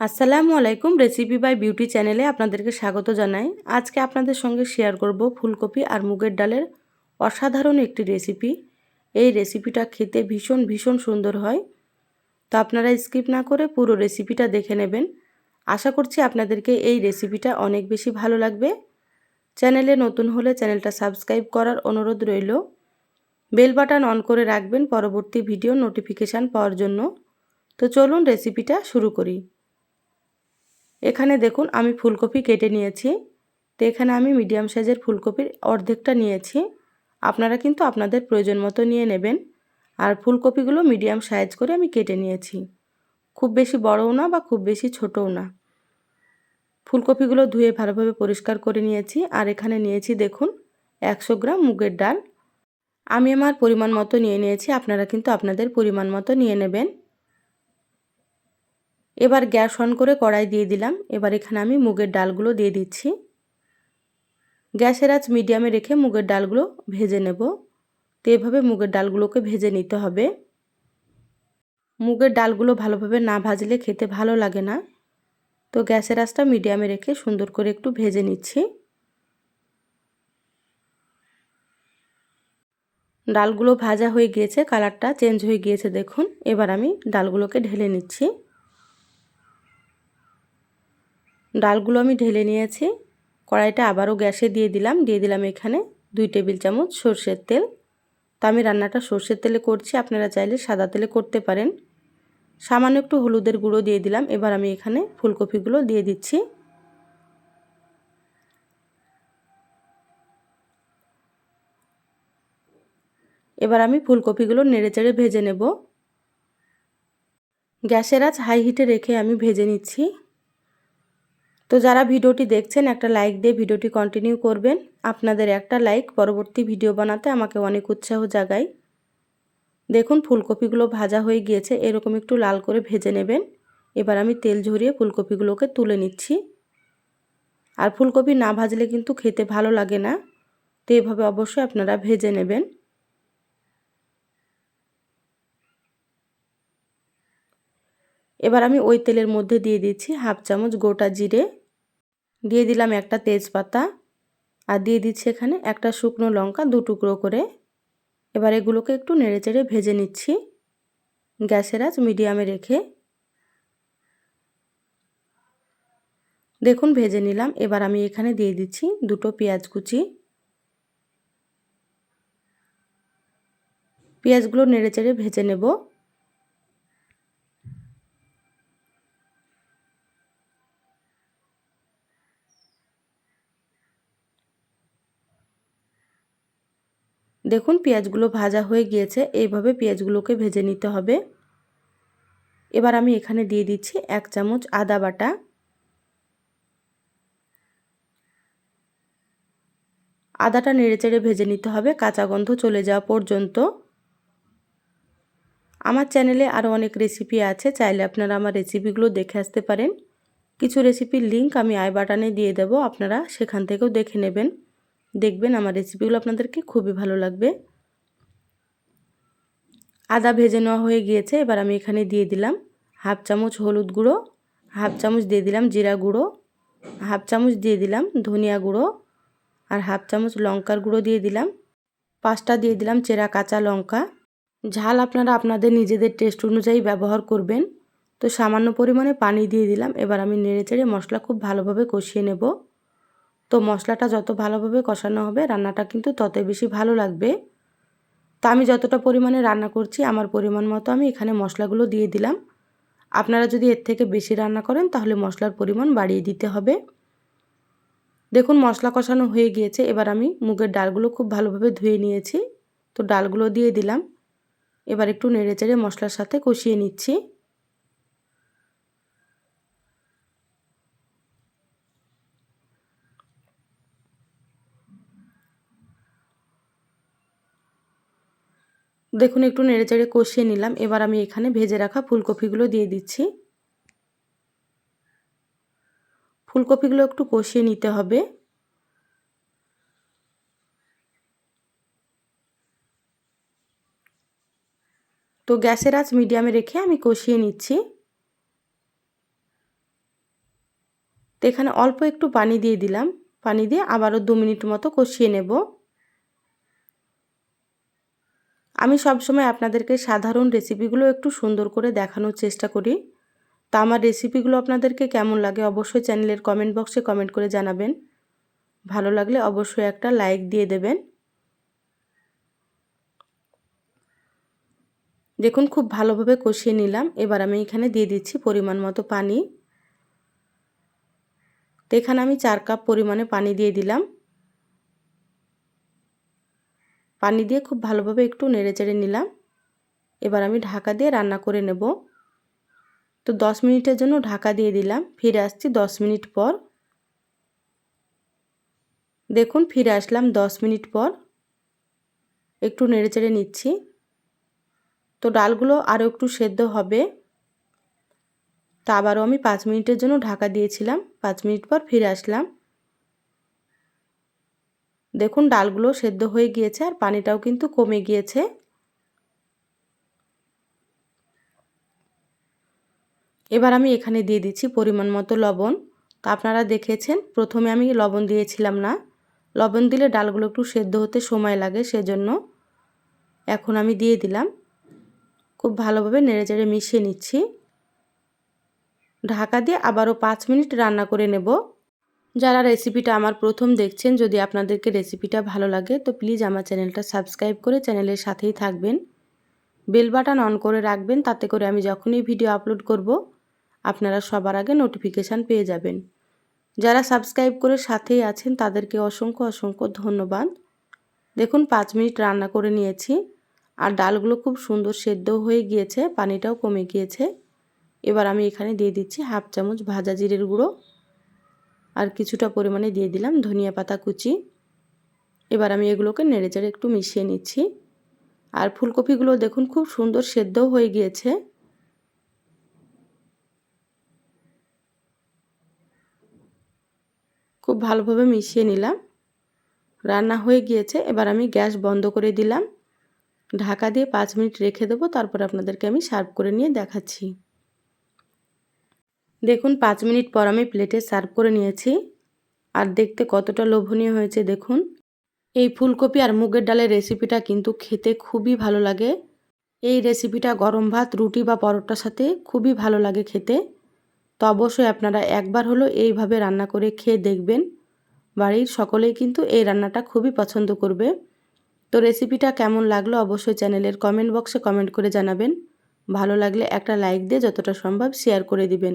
আসসালামু আলাইকুম recipe by beauty চ্যানেলে আপনাদেরকে স্বাগত জানাই। আজকে আপনাদের সঙ্গে শেয়ার করব ফুলকপি আর মুগের ডালের অসাধারণ একটি রেসিপি এই রেসিপিটা খেতে ভীষণ ভীষণ সুন্দর হয়। তো আপনারা স্কিপ না করে পুরো রেসিপিটা দেখে নেবেন। আশা করছি আপনাদেরকে এই রেসিপিটা অনেক বেশি ভালো লাগবে। চ্যানেলে নতুন হলে চ্যানেলটা সাবস্ক্রাইব করার অনুরোধ রইল। বেল বাটন অন করে রাখবেন পরবর্তী ভিডিও নোটিফিকেশান পাওয়ার জন্য। তো চলুন রেসিপিটা শুরু করি। এখানে দেখুন আমি ফুলকপি কেটে নিয়েছি, তো এখানে আমি মিডিয়াম সাইজের ফুলকপির অর্ধেকটা নিয়েছি। আপনারা কিন্তু আপনাদের প্রয়োজন মতো নিয়ে নেবেন। আর ফুলকপিগুলো মিডিয়াম সাইজ করে আমি কেটে নিয়েছি। খুব বেশি বড়ও না বা খুব বেশি ছোটও না। ফুলকপিগুলো ধুয়ে ভালোভাবে পরিষ্কার করে নিয়েছি। আর এখানে নিয়েছি দেখুন একশো গ্রাম মুগের ডাল। আমি আমার পরিমাণ মতো নিয়ে নিয়েছি। আপনারা কিন্তু আপনাদের পরিমাণ মতো নিয়ে নেবেন। এবার গ্যাস অন করে কড়াই দিয়ে দিলাম। এবার এখানে আমি মুগের ডালগুলো দিয়ে দিচ্ছি। গ্যাসের আঁচ মিডিয়ামে রেখে মুগের ডালগুলো ভেজে নেব। তো এভাবে মুগের ডালগুলোকে ভেজে নিতে হবে। মুগের ডালগুলো ভালোভাবে না ভাজলে খেতে ভালো লাগে না। তো গ্যাসের আঁচটা মিডিয়ামে রেখে সুন্দর করে একটু ভেজে নিচ্ছি। ডালগুলো ভাজা হয়ে গিয়েছে, কালারটা চেঞ্জ হয়ে গিয়েছে দেখুন। এবার আমি ডালগুলোকে ঢেলে নিচ্ছি। ডালগুলো আমি ঢেলে নিয়েছি। কড়াইটা আবারও গ্যাসে দিয়ে দিলাম। দিয়ে দিলাম এখানে দুই টেবিল চামচ সর্ষের তেল। তো আমি রান্নাটা সর্ষের তেলে করছি। আপনারা চাইলে সাদা তেলে করতে পারেন। সামান্য একটু হলুদের গুঁড়ো দিয়ে দিলাম। এবার আমি এখানে ফুলকপিগুলো দিয়ে দিচ্ছি। এবার আমি ফুলকপিগুলো নেড়ে চেড়ে ভেজে নেব। গ্যাসের আজ হাই হিটে রেখে আমি ভেজে নিচ্ছি। তো যারা ভিডিওটি দেখছেন, একটা লাইক দিয়ে ভিডিওটি কন্টিনিউ করবেন। আপনাদের একটা লাইক পরবর্তী ভিডিও বানাতে আমাকে অনেক উৎসাহ জাগায়। দেখুন, ফুলকপিগুলো ভাজা হয়ে গিয়েছে। এরকম একটু লাল করে ভেজে নেবেন। এবার আমি তেল ঝরিয়ে ফুলকপিগুলোকে তুলে নিচ্ছি। আর ফুলকপি না ভাজলে কিন্তু খেতে ভালো লাগে না। তো এভাবে অবশ্যই আপনারা ভেজে নেবেন। এবার আমি ওই তেলের মধ্যে দিয়ে দিচ্ছি হাফ চামচ গোটা জিরে। দিয়ে দিলাম একটা তেজপাতা। আর দিয়ে দিচ্ছি এখানে একটা শুকনো লঙ্কা দু টুকরো করে। এবার এগুলোকে একটু নেড়ে চেড়ে ভেজে নিচ্ছি গ্যাসের আজ মিডিয়ামে রেখে। দেখুন, ভেজে নিলাম। এবার আমি এখানে দিয়ে দিচ্ছি দুটো পেঁয়াজ কুচি। পেঁয়াজগুলো নেড়ে চেড়ে ভেজে নেব। দেখুন পেঁয়াজগুলো ভাজা হয়ে গিয়েছে, এইভাবে পেঁয়াজগুলোকে ভেজে নিতে হবে। এবার আমি এখানে দিয়ে দিচ্ছি এক চামচ আদা বাটা। আদাটা নেড়েচেড়ে ভেজে নিতে হবে, কাঁচা গন্ধ চলে যাওয়া পর্যন্ত। আমার চ্যানেলে আরও অনেক রেসিপি আছে, চাইলে আপনারা আমার রেসিপিগুলো দেখে আসতে পারেন। কিছু রেসিপির লিঙ্ক আমি আই বাটনে দিয়ে দেব, আপনারা সেখান থেকেও দেখে নেবেন। দেখবেন আমার রেসিপিগুলো আপনাদেরকে খুবই ভালো লাগবে। আদা ভেজে নেওয়া হয়ে গিয়েছে, এবার আমি এখানে দিয়ে দিলাম হাফ চামচ হলুদ গুঁড়ো, হাফ চামচ দিয়ে দিলাম জিরা গুঁড়ো, হাফ চামচ দিয়ে দিলাম ধনিয়া গুঁড়ো আর হাফ চামচ লঙ্কার গুঁড়ো দিয়ে দিলাম। পাঁচটা দিয়ে দিলাম চেরা কাঁচা লঙ্কা। ঝাল আপনারা আপনাদের নিজেদের টেস্ট অনুযায়ী ব্যবহার করবেন। তো সামান্য পরিমাণে পানি দিয়ে দিলাম, এবার আমি নেড়ে চেড়ে মশলা খুব ভালোভাবে কষিয়ে নেব। তো মশলাটা যত ভালোভাবে কষানো হবে, রান্নাটা কিন্তু ততই বেশি ভালো লাগবে। তো আমি যতটা পরিমাণে রান্না করছি, আমার পরিমাণ মতো আমি এখানে মশলাগুলো দিয়ে দিলাম। আপনারা যদি এর থেকে বেশি রান্না করেন, তাহলে মশলার পরিমাণ বাড়িয়ে দিতে হবে। দেখুন, মশলা কষানো হয়ে গিয়েছে। এবার আমি মুগের ডালগুলো খুব ভালোভাবে ধুয়ে নিয়েছি। তো ডালগুলো দিয়ে দিলাম। এবার একটু নেড়ে চেড়ে মশলার সাথে কষিয়ে নিচ্ছি। দেখুন, একটু নেড়েচেড়ে কষিয়ে নিলাম। এবার আমি এখানে ভেজে রাখা ফুলকপিগুলো দিয়ে দিচ্ছি। ফুলকপিগুলো একটু কষিয়ে নিতে হবে। তো গ্যাসের আঁচ মিডিয়ামে রেখে আমি কষিয়ে নিচ্ছি। তো এখানে অল্প একটু পানি দিয়ে দিলাম। পানি দিয়ে আবারও দু মিনিট মতো কষিয়ে নেব। আমি সবসময় আপনাদেরকে সাধারণ রেসিপিগুলো একটু সুন্দর করে দেখানোর চেষ্টা করি। তা আমার রেসিপিগুলো আপনাদেরকে কেমন লাগে অবশ্যই চ্যানেলের কমেন্ট বক্সে কমেন্ট করে জানাবেন। ভালো লাগলে অবশ্যই একটা লাইক দিয়ে দেবেন। দেখুন, খুব ভালোভাবে কষিয়ে নিলাম। এবার আমি এখানে দিয়ে দিচ্ছি পরিমাণ মতো পানি। তো এখানে আমি চার কাপ পরিমাণে পানি দিয়ে দিলাম। পানি দিয়ে খুব ভালোভাবে একটু নেড়ে চেড়ে নিলাম। এবার আমি ঢাকা দিয়ে রান্না করে নেব। তো দশ মিনিটের জন্য ঢাকা দিয়ে দিলাম। ফিরে আসছি দশ মিনিট পর। দেখুন, ফিরে আসলাম দশ মিনিট পর। একটু নেড়ে চেড়ে নিচ্ছি। তো ডালগুলো আরও একটু সেদ্ধ হবে। তা আবারও আমি পাঁচ মিনিটের জন্য ঢাকা দিয়েছিলাম। পাঁচ মিনিট পর ফিরে আসলাম। দেখুন, ডালগুলো সেদ্ধ হয়ে গিয়েছে আর পানিটাও কিন্তু কমে গিয়েছে। এবার আমি এখানে দিয়ে দিচ্ছি পরিমাণ মতো লবণ। তা আপনারা দেখেছেন, প্রথমে আমি লবণ দিয়েছিলাম না। লবণ দিলে ডালগুলো একটু সেদ্ধ হতে সময় লাগে, সেজন্য এখন আমি দিয়ে দিলাম। খুব ভালোভাবে নেড়েচেড়ে মিশিয়ে নিচ্ছি। ঢাকা দিয়ে আবারও পাঁচ মিনিট রান্না করে নেব। যারা রেসিপিটা আমার প্রথম দেখছেন, যদি আপনাদেরকে রেসিপিটা ভালো লাগে, তো প্লিজ আমার চ্যানেলটা সাবস্ক্রাইব করে চ্যানেলের সাথেই থাকবেন। বেল বাটন অন করে রাখবেন, তাতে করে আমি যখনই ভিডিও আপলোড করব, আপনারা সবার আগে নোটিফিকেশান পেয়ে যাবেন। যারা সাবস্ক্রাইব করে সাথেই আছেন, তাদেরকে অসংখ্য অসংখ্য ধন্যবাদ। দেখুন, পাঁচ মিনিট রান্না করে নিয়েছি, আর ডালগুলো খুব সুন্দর সেদ্ধ হয়ে গিয়েছে, পানিটাও কমে গিয়েছে। এবার আমি এখানে দিয়ে দিচ্ছি হাফ চামচ ভাজা জিরের গুঁড়ো। আর কিছুটা পরিমাণে দিয়ে দিলাম ধনিয়া পাতা কুচি। এবার আমি এগুলোকে নেড়েচেড়ে একটু মিশিয়ে নিচ্ছি। আর ফুলকপিগুলো দেখুন খুব সুন্দর সেদ্ধও হয়ে গিয়েছে। খুব ভালোভাবে মিশিয়ে নিলাম। রান্না হয়ে গিয়েছে, এবার আমি গ্যাস বন্ধ করে দিলাম। ঢাকা দিয়ে পাঁচ মিনিট রেখে দেবো, তারপর আপনাদেরকে আমি সার্ভ করে নিয়ে দেখাচ্ছি। দেখুন, পাঁচ মিনিট পর আমি প্লেটে সার্ভ করে নিয়েছি। আর দেখতে কতটা লোভনীয় হয়েছে, দেখুন। এই ফুলকপি আর মুগের ডালের রেসিপিটা কিন্তু খেতে খুবই ভালো লাগে। এই রেসিপিটা গরম ভাত, রুটি বা পরোটার সাথে খুবই ভালো লাগে খেতে। তো অবশ্যই আপনারা একবার হলো এইভাবে রান্না করে খেয়ে দেখবেন। বাড়ির সকলেই কিন্তু এই রান্নাটা খুবই পছন্দ করবে। তো রেসিপিটা কেমন লাগল অবশ্যই চ্যানেলের কমেন্ট বক্সে কমেন্ট করে জানাবেন। ভালো লাগলে একটা লাইক দিয়ে যতটা সম্ভব শেয়ার করে দিবেন।